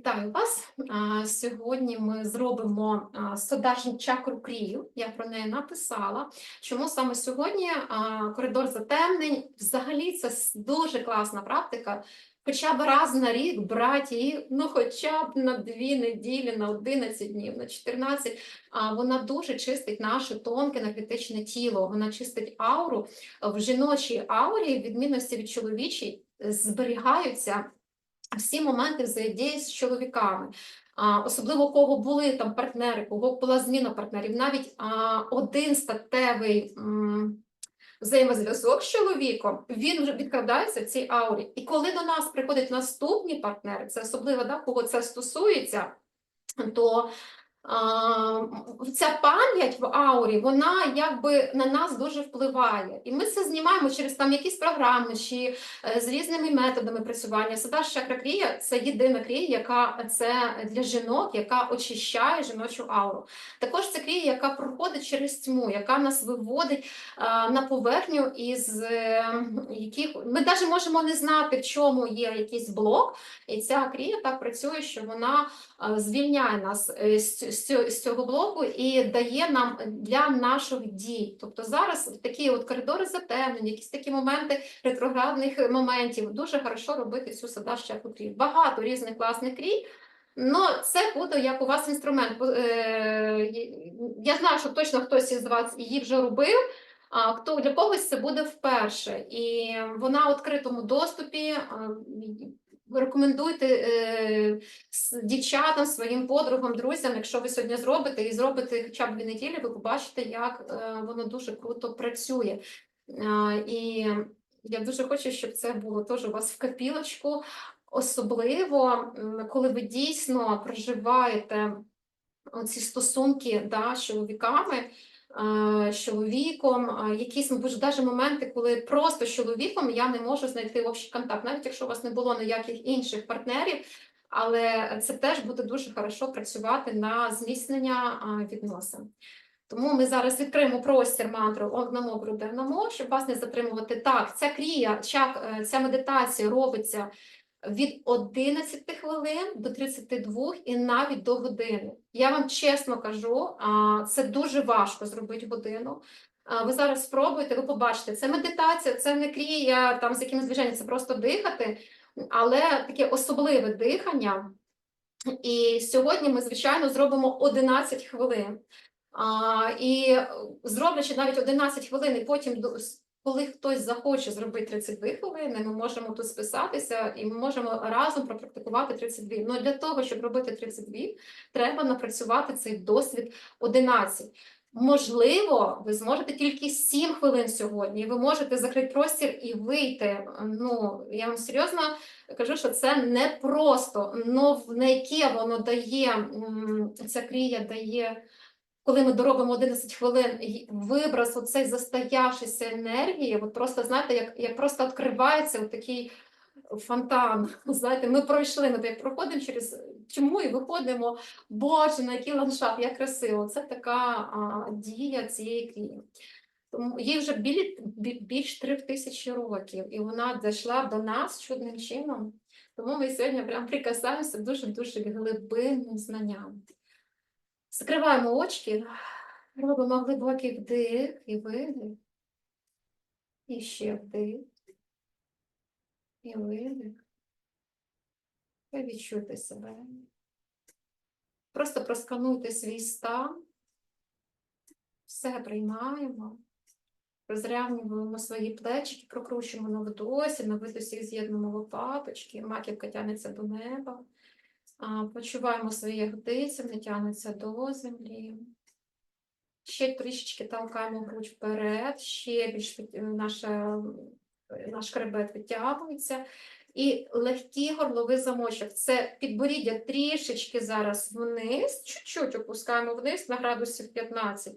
Вітаю вас. Сьогодні ми зробимо а, чакру крію. Я про неї написала. Чому саме сьогодні коридор затемнень? Взагалі це дуже класна практика. Хоча б раз на рік брати її, ну хоча б на дві неділі, на 11 днів, на 14, а вона дуже чистить наше тонке енергетичне тіло. Вона чистить ауру. В жіночій аурі, в відмінності від чоловічій, зберігаються всі моменти взаємодії з чоловіками. Особливо кого були там партнери, кого була зміна партнерів, навіть а, один статевий м, взаємозв'язок з чоловіком, він вже відкрадається в цій аурі. І коли до нас приходять наступні партнери, це особливо да, кого це стосується, то ця пам'ять в аурі, вона якби на нас дуже впливає. І ми це знімаємо через там якісь програми чи е, з різними методами працювання. Сада чакра крія це єдина крія, яка це для жінок, яка очищає жіночу ауру. Також це крія, яка проходить через тьму, яка нас виводить на поверхню із е, яких ми навіть можемо не знати, в чому є якийсь блок, і ця крія так працює, що вона звільняє нас е, з, з, цього- блоку і дає нам для наших дій. Тобто зараз такі от коридори затемнень, якісь такі моменти ретроградних моментів, дуже хорошо робити цю садаш чаку крій. Багато різних класних крій. Ну, це буде як у вас інструмент. Е, Я знаю, що точно хтось із вас її вже робив. А хто для когось це буде вперше, і вона в відкритому доступі. Рекомендуйте е, дівчатам, своїм подругам, друзям, якщо ви сьогодні зробите і зробите хоча б дві неділі, ви побачите, як е, воно дуже круто працює. А, І я дуже хочу, щоб це було теж у вас в копілочку. Особливо, коли ви дійсно проживаєте ці стосунки да, чоловіками, е, з чоловіком, якісь, мабуть, навіть моменти, коли просто з чоловіком я не можу знайти общий контакт, навіть якщо у вас не було ніяких інших партнерів, але це теж буде дуже хорошо працювати на зміцнення відносин. Тому ми зараз відкриємо простір мантру одному грудерному, щоб вас не затримувати. Так, ця крія, е, ця медитація робиться від 11 хвилин до 32 і навіть до години. Я вам чесно кажу, це дуже важко зробити годину. Ви зараз спробуєте, ви побачите, це медитація, це не крія там з якимось движенням, це просто дихати, але таке особливе дихання. І сьогодні ми, звичайно, зробимо 11 хвилин. А, і зроблячи навіть 11 хвилин, і потім коли хтось захоче зробити 32 хвилини, ми можемо тут списатися і ми можемо разом пропрактикувати 32. Ну для того, щоб робити 32, треба напрацювати цей досвід 11. Можливо, ви зможете тільки 7 хвилин сьогодні, ви можете закрити простір і вийти. Ну, я вам серйозно кажу, що це не просто, но на яке воно дає, ця крія дає коли ми доробимо 11 хвилин, вибраз оцей застоявшися енергії, от просто знаєте, як, як просто відкривається такий фонтан. Знаєте, ми пройшли, ми так проходимо через чому і виходимо. Боже, на який ландшафт, як красиво. Це така а, дія цієї крії. Тому їй вже білі, бі- більш трьох тисяч років, і вона зайшла до нас чудним чином. Тому ми сьогодні прям прикасаємося дуже-дуже глибинним знанням. Закриваємо очки, робимо глибокий вдих і видих. І ще вдих. І видих. І відчуйте себе. Просто проскануйте свій стан. Все приймаємо. Розрівнюємо свої плечики, прокручуємо на вдосі, на видосі з'єднуємо лопаточки, маківка тягнеться до неба. Почуваємо свої ягодиці, вони тягнуться до землі. Ще трішечки толкаємо грудь вперед, ще більш е, наша, е, наш хребет витягується. І легкий горловий замочок. Це підборіддя трішечки зараз вниз, чуть-чуть опускаємо вниз на градусів 15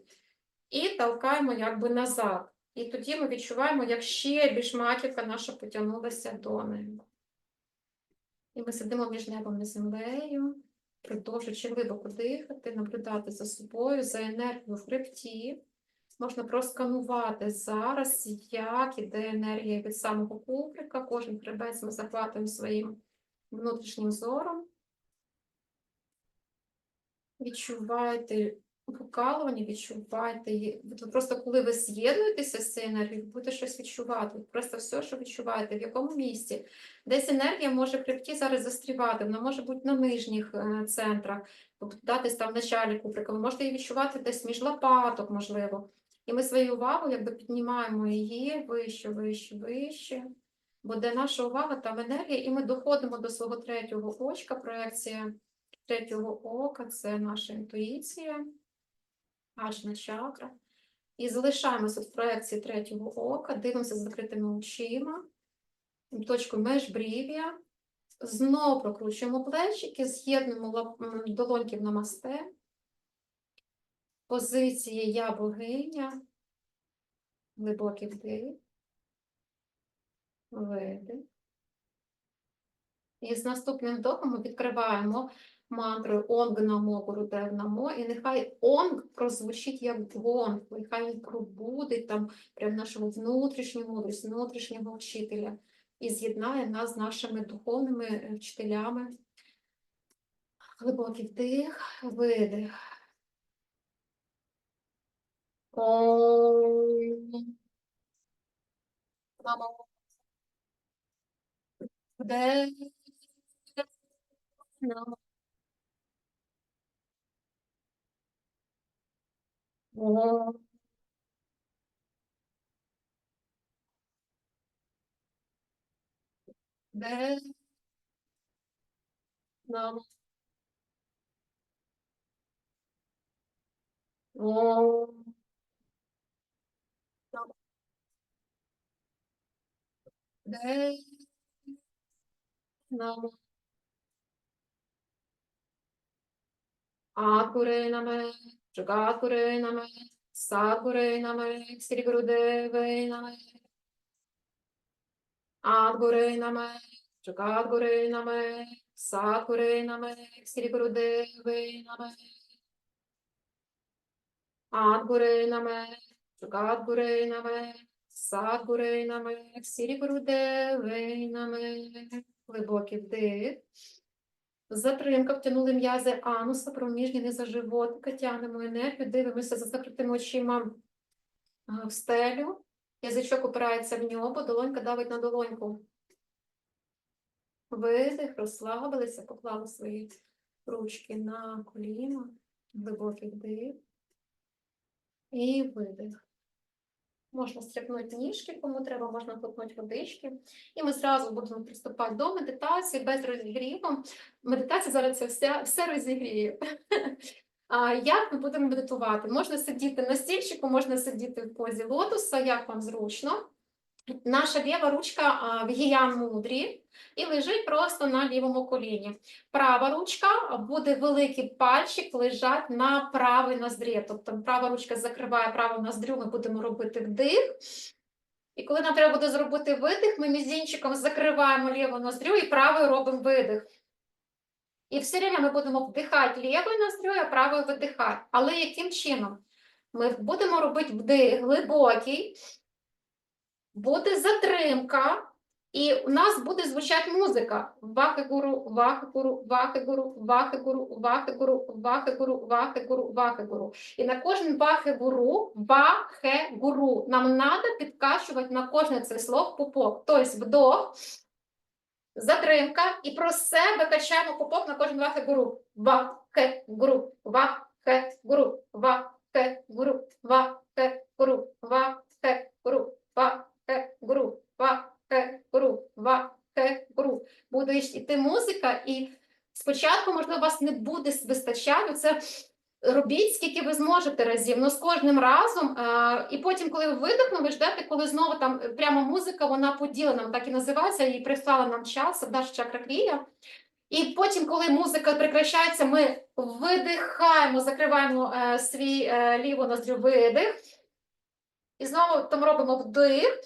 і толкаємо якби назад. І тоді ми відчуваємо, як ще більш маківка наша потягнулася до неба. І ми сидимо між небом і землею, продовжуючи глибоко дихати, наблюдати за собою, за енергією в хребті. Можна просканувати зараз, як іде енергія від самого куприка. Кожен хребець ми захватуємо своїм внутрішнім зором. відчуваєте покалування, відчуваєте її. От просто коли ви з'єднуєтеся з цією енергією, будете щось відчувати. Просто все, що відчуваєте, в якому місці. Десь енергія може хребті зараз застрівати, вона може бути на нижніх е, центрах, десь там в началі куприка. Ви можете її відчувати десь між лопаток, можливо. І ми свою увагу якби піднімаємо її вище, вище, вище. Бо де наша увага, там енергія, і ми доходимо до свого третього очка, проекція третього ока це наша інтуїція, ажна чакра. І залишаємося в проекції третього ока, дивимося з закритими очима, точку межбрів'я. Знову прокручуємо плечики, з'єднуємо лап- м, долоньки в намасте. Позиції я богиня. Глибокий вдих. Видих. І з наступним вдохом ми відкриваємо мантрою Онг Намо Гурудев Намо, і нехай Онг прозвучить як гонг, нехай він пробудить там прям нашу внутрішню мудрість, внутрішнього вчителя і з'єднає нас з нашими духовними е, вчителями. Глибокий вдих, видих. Намо. Ом. Вдих. Намо. Ом. Намо. Вдих. Намо. Акуре наме, Джагакуре наме, Сакуре наме, Срі Гурудеве наме. Адгуре наме, Джагадгуре наме, Сакуре наме, Срі Гурудеве наме. Адгуре наме, Джагадгуре наме, Садгуре наме, Срі наме. Глибокий вдих. Затримка, втягнули м'язи ануса, проміжні низа животика, тягнемо енергію, дивимося за закритими очима в стелю. Язичок опирається в небо, долонька давить на долоньку. Видих, розслабилися, поклали свої ручки на коліна, глибокий вдих і видих. Можна стряпнути ніжки, кому треба, можна глотнути водички. І ми зразу будемо приступати до медитації без розігріву. Медитація зараз це все, все розігріє. А як ми будемо медитувати? Можна сидіти на стільчику, можна сидіти в позі лотоса, як вам зручно. Наша ліва ручка в гіян мудрі і лежить просто на лівому коліні. Права ручка буде великий пальчик лежать на правій ноздрі. Тобто права ручка закриває праву ноздрю, ми будемо робити вдих. І коли нам треба буде зробити видих, ми мізінчиком закриваємо ліву ноздрю і правою робимо видих. І все время ми будемо вдихати лівою ноздрю, а правою видихати. Але яким чином? Ми будемо робити вдих глибокий, буде затримка, і у нас буде звучати музика. Вахи-гуру, вахи-гуру, вахи-гуру, вахи-гуру, вахи-гуру, вахи-гуру, вахи-гуру, вахи-гуру. І на кожен вахи-гуру, вахе-гуру. Нам треба підкачувати на кожне це слово пупок. Тобто вдох, затримка, і про себе качаємо пупок на кожен вахе-гуру. Вахе-гуру, вахе-гуру, вахе-гуру, вахе-гуру, вахе-гуру, вахе-гуру, вахе-гуру, вахе-гуру. Буде йти музика, і спочатку, можливо, вас не буде вистачати. Це робіть, скільки ви зможете разів, ну з кожним разом. е, І потім, коли ви видихнули, ви ждете, коли знову там е, прямо музика, вона поділена, так і називається, її прислала нам час, Даш Чакраклія. І потім, коли музика прекращається, ми видихаємо, закриваємо е, свій е, ліву ноздрю видих. І знову там робимо вдих.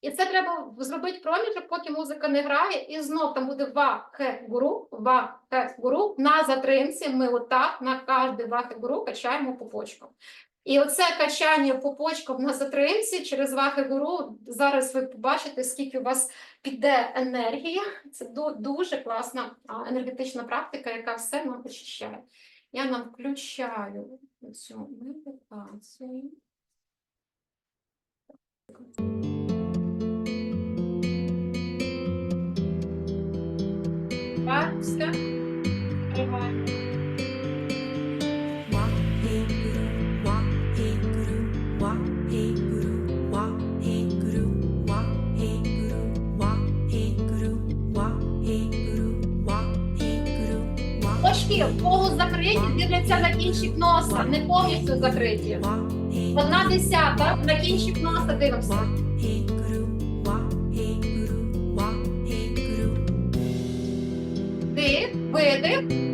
І це треба зробити проміжок, поки музика не грає, і знов там буде ва-хе-гуру, ва-хе-гуру. На затримці ми отак на кожний ва-хе-гуру качаємо пупочком. І оце качання пупочком на затримці через вахи-гуру, зараз ви побачите, скільки у вас піде енергія. Це дуже класна енергетична практика, яка все нам очищає. Я нам включаю цю медитацію. Все. Тримаємо. Очки в кого закриті, дивляться на кінчик носа, не повністю закриті. Одна десята на кінчик носа дивимося. Дих, видих,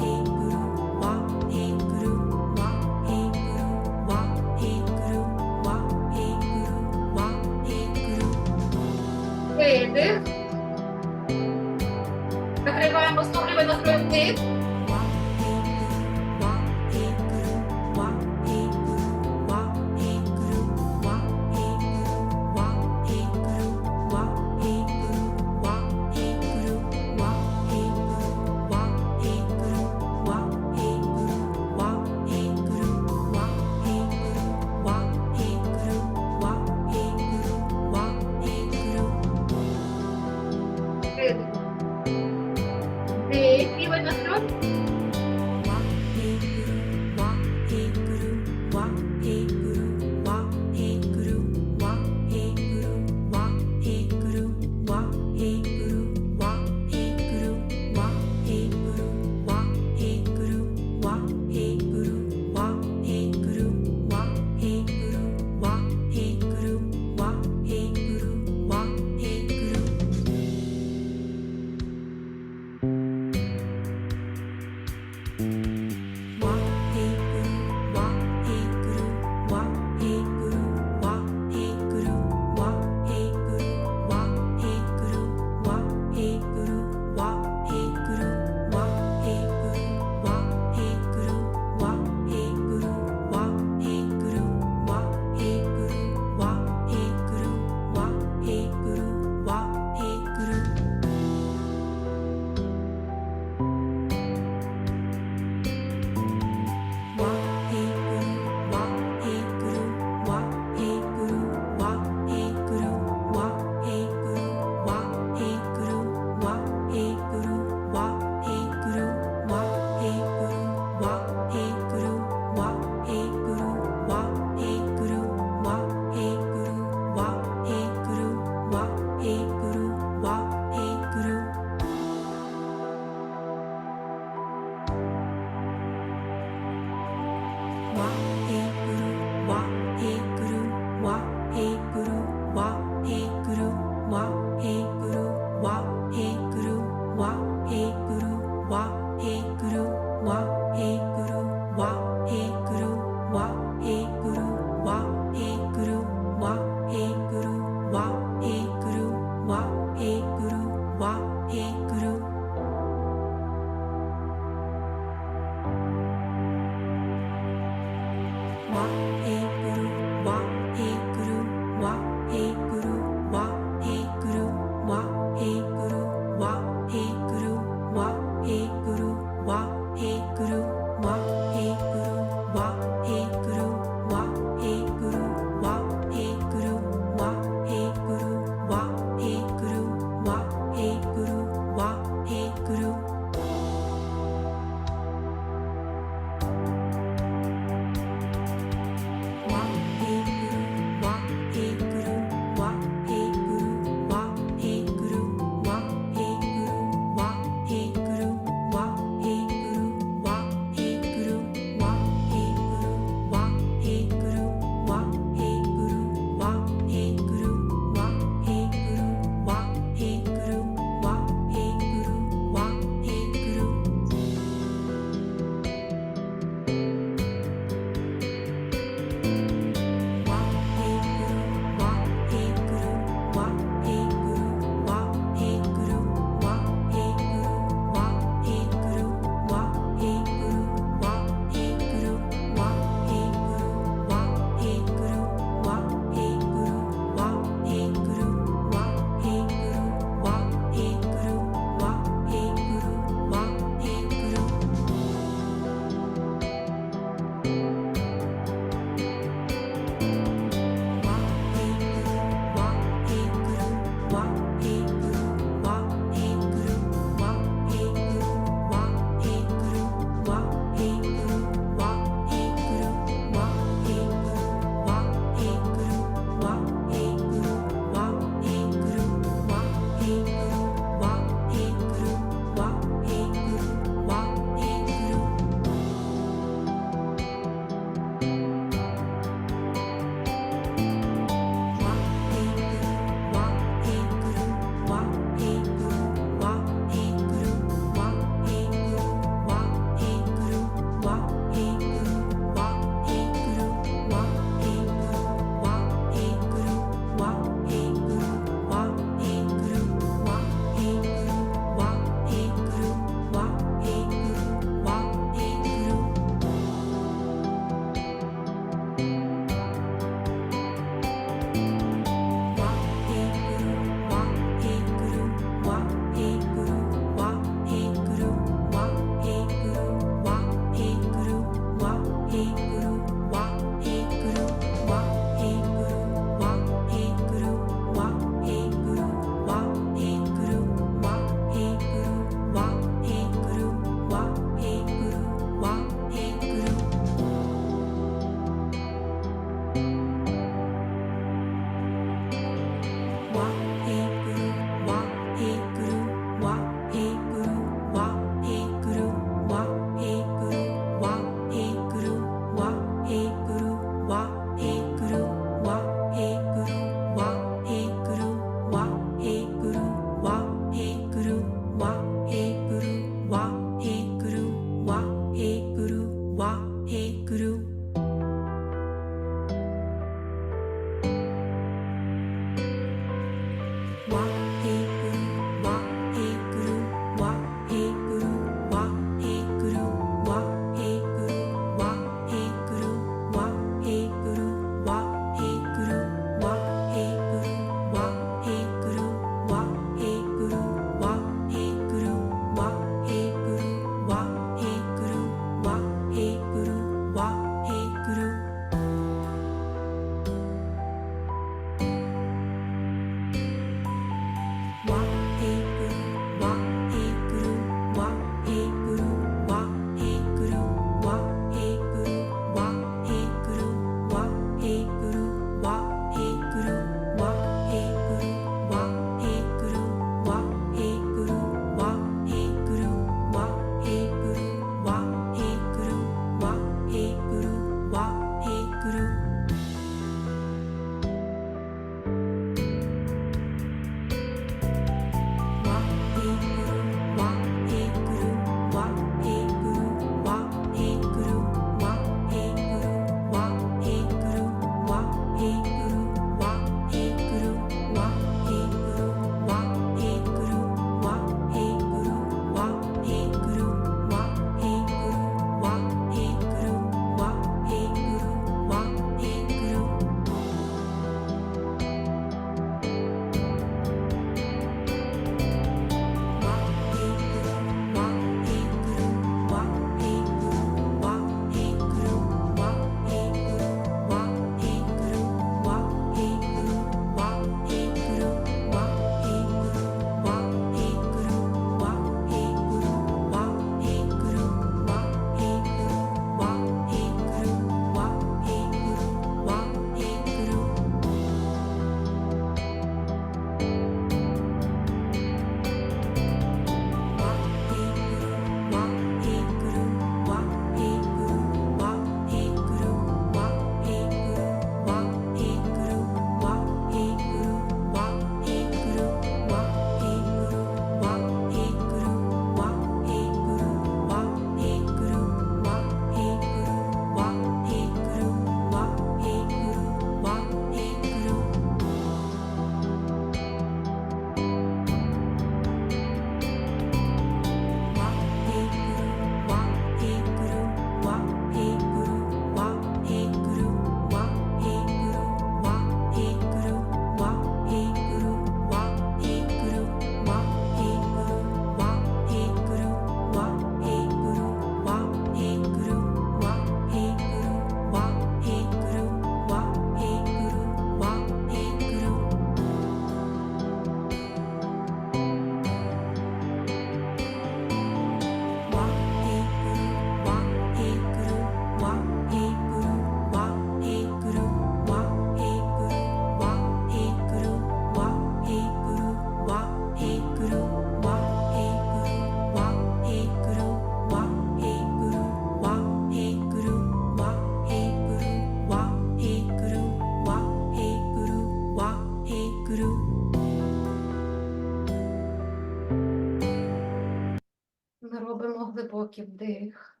глибокий вдих.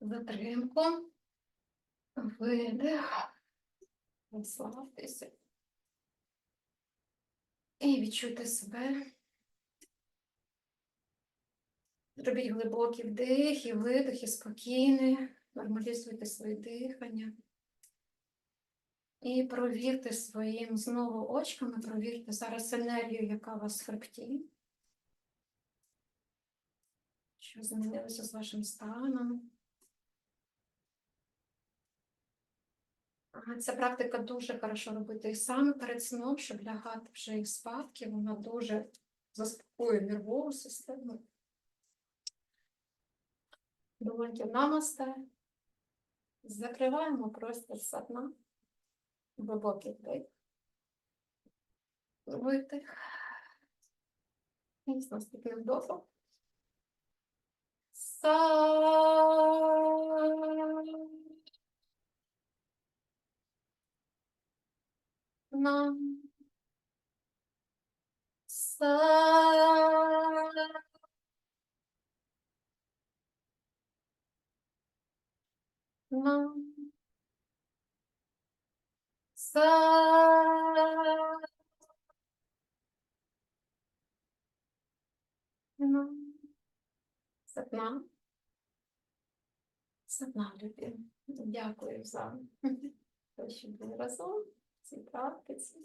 Затримку. Видих. Розслабтеся. І відчуйте себе. Робіть глибокий вдих і видих, і спокійний. Нормалізуйте своє дихання. І провірте своїм знову очками, провірте зараз енергію, яка у вас в хребті. Що змінилося з вашим станом. Ця практика дуже хорошо робити і саме перед сном, щоб лягати вже і спадки, вона дуже заспокоює нервову систему. Долоньки намасте. Закриваємо просто з дна. Глибокий вдих. Видих. І з наступним вдохом. Са. На. Са. На. Са. На. Сатна. Сатна, любі. Дякую за те, що були разом в практиці.